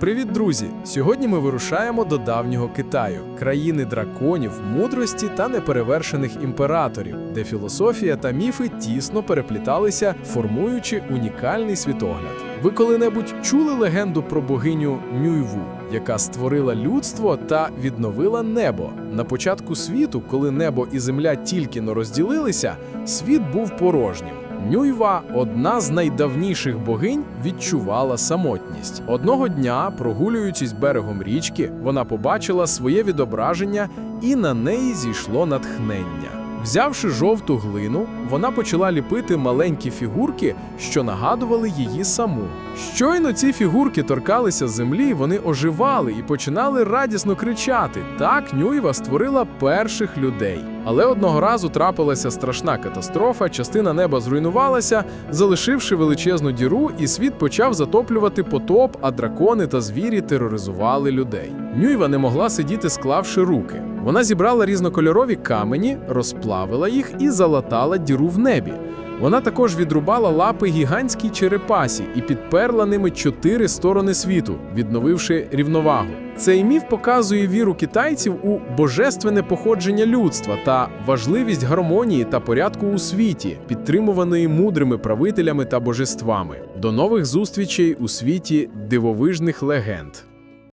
Привіт, друзі! Сьогодні ми вирушаємо до давнього Китаю, країни драконів, мудрості та неперевершених імператорів, де філософія та міфи тісно перепліталися, формуючи унікальний світогляд. Ви коли-небудь чули легенду про богиню Нюйву, яка створила людство та відновила небо? На початку світу, коли небо і земля тільки но розділилися, світ був порожнім. Нюйва, одна з найдавніших богинь, відчувала самотність. Одного дня, прогулюючись берегом річки, вона побачила своє відображення, і на неї зійшло натхнення. Взявши жовту глину, вона почала ліпити маленькі фігурки, що нагадували її саму. Щойно ці фігурки торкалися землі, вони оживали і починали радісно кричати. Так Нюєва створила перших людей. Але одного разу трапилася страшна катастрофа, частина неба зруйнувалася, залишивши величезну діру, і світ почав затоплювати потоп, а дракони та звірі тероризували людей. Нюйва не могла сидіти, склавши руки. Вона зібрала різнокольорові камені, розплавила їх і залатала діру в небі. Вона також відрубала лапи гігантській черепасі і підперла ними чотири сторони світу, відновивши рівновагу. Цей міф показує віру китайців у божественне походження людства та важливість гармонії та порядку у світі, підтримуваної мудрими правителями та божествами. До нових зустрічей у світі дивовижних легенд.